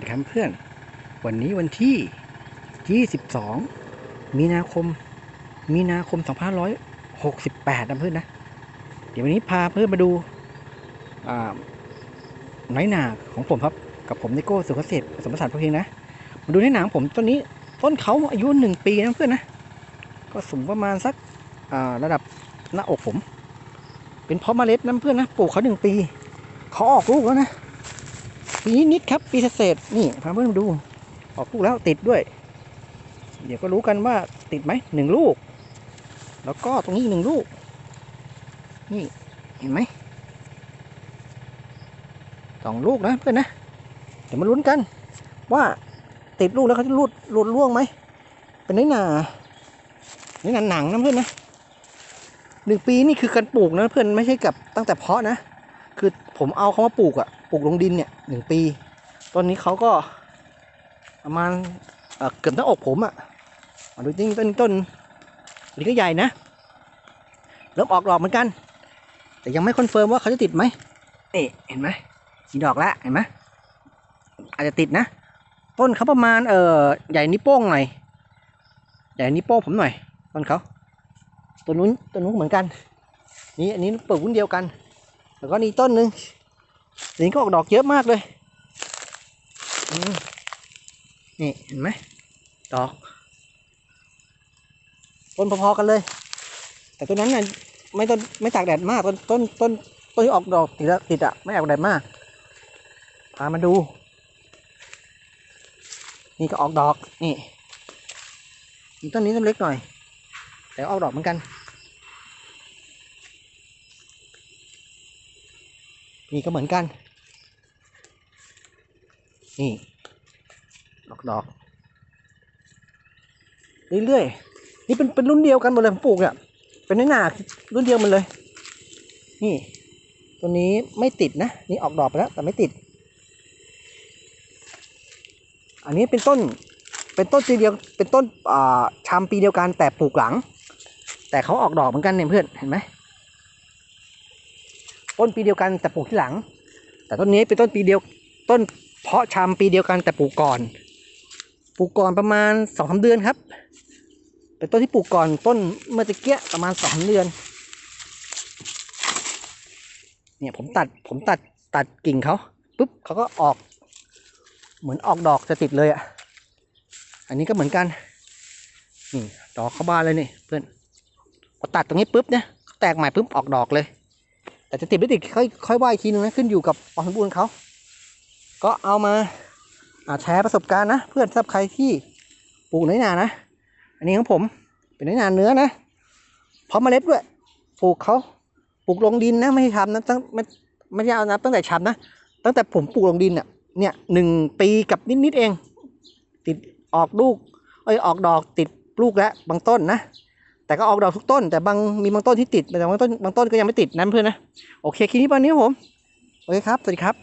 วัสดีครับเพื่อน วันนี้วันที่ 22 มีนาคม มีนาคม 2568 นะเพื่อนนะ เดี๋ยววันนี้พาเพื่อนมาดูไน้อยหนาของผมครับ กับผมนิโก้สุขเกษตรสมผสานพอเพียงนะ มาดูไน้อยหนาของผมต้นนี้ ต้นเขาอายุหนึ่งปีนะเพื่อนนะ ก็สูงประมาณสักระดับหน้าอกผม เป็นเพาะเมล็ดนะเพื่อนนะ ปลูกเขาหนึ่งปี เขาออกลูกแล้วนะ ปีนิดครับปีเศษนี่พาเพื่อนมาดู ออกลูกแล้วติดด้วย เดี๋ยวก็รู้กันว่าติดไหมหนึ่งลูก แล้วก็ตรงนี้หนึ่งลูก นี่เห็นไหมสองลูกนะเพื่อนนะเดี๋ยวมาลุ้นกัน ว่าติดลูกแล้วเขาจะรูดรูดล่วงไหมเป็นน้อยหนาน้อยหนาหนังนะเพื่อนนะหนึ่งปีนี่คือการปลูกนะเพื่อนไม่ใช่กับตั้งแต่เพาะนะ คือผมเอาเขามาปลูกอะปลูกลงดินเนี่ยหนึ่งปีต้นนี้เขาก็ประมาณเกือบหน้าอกผมอะดูจริงต้นต้นนนี้ก็ใหญ่นะเริ่มออกดอกเหมือนกัน แต่ยังไม่คอนเฟิร์มว่าเขาจะติดไหมนี่เห็นไหมมีดอกแล้วเห็นไหมอาจจะติดนะ ต้นเขาประมาณเออใหญ่นิ้วโป้งหน่อยใหญ่นิ้วโป้งผมหน่อยต้นเขาต้นนู้นต้นนู้นเหมือนกัน นี่อันนี้ปลูกรุ่นเดียวกัน แล้วก็นี่ต้นหนึ่งนนี้ก็ออกดอกเยอะมากเลยนี่เห็นไหมดอก ต้นพอๆกันเลย แต่ต้นนั้นน่ะไม่ต้นไม่ตากแดดมากต้นต้นต้นต้นที่ออกดอกติดติดอะไม่ออกแดดมากพามาดู นี่ก็ออกดอกนี่นี่ต้นนี้ต้นเล็กหน่อย แต่ออกดอกเหมือนกัน นี่ก็เหมือนกัน นี่ดอกดอกเรื่อยๆ นี่เป็นเป็นรุ่นเดียวกันหมดเลยผมปลูกเนี่ยเป็นน้อยหนารุ่นเดียวมันเลย นี่ ตัวนี้ไม่ติดนะ นี่ออกดอกไปแล้วแต่ไม่ติด อันนี้เป็นต้น เป็นต้นปีเดียว เป็นต้นอ่าชามปีเดียวกันแต่ปลูกหลัง แต่เขาออกดอกเหมือนกันเนี่ยเพื่อน เห็นไหม ต้นปีเดียวกันแต่ปลูกที่หลัง แต่ต้นนี้เป็นต้นปีเดียวต้นเพาะชำปีเดียวกันแต่ปลูกก่อน ปลูกก่อนประมาณสองสาเดือนครับ เป็นต้นที่ปลูกก่อนต้นเมื่อตะเกียประมาณสองเดือน เนี่ยผมตัดผมตัดตัดกิ่งเขาปุ๊บเขาก็ออก เหมือนออกดอกจะติดเลยอะ อันนี้ก็เหมือนกันนี่ดอกเข้าบานเลยนี่เพื่อนพอตัดตรงนี้ปุ๊บเนี่ยแตกใหม่ปุ๊บออกดอกเลย แต่จะติดไม่ติดค่อยค่อยว่าอีกทีนึงนะขึ้นอยู่กับความสมบูรณ์เขาก็เอามาแชร์ประสบการณ์นะ เพื่อนสำหรับใครที่ปลูกน้อยนานะ อันนี้ของผมเป็นน้อยนาเนื้อนะพร้อมเมล็ดด้วยปลูกเขาปลูกลงดินนะไม่ใช่ทำนะตั้งไม่ไม่ใช่เอานะตั้งแต่ชำนะ ตั้งแต่ผมปลูกลงดินเนี่ยเนี่ยหนึ่งปีกับนิดๆเอง ติดออกลูกเอ้ยออกดอกติดลูกแล้วบางต้นนะ แต่ก็ออกดอกทุกต้น แต่บางมีบางต้นที่ติดแต่บางต้นบางต้นก็ยังไม่ติดนั่นเพื่อนนะ โอเคคลิปนี้วันนี้ผม โอเคครับ สวัสดีครับ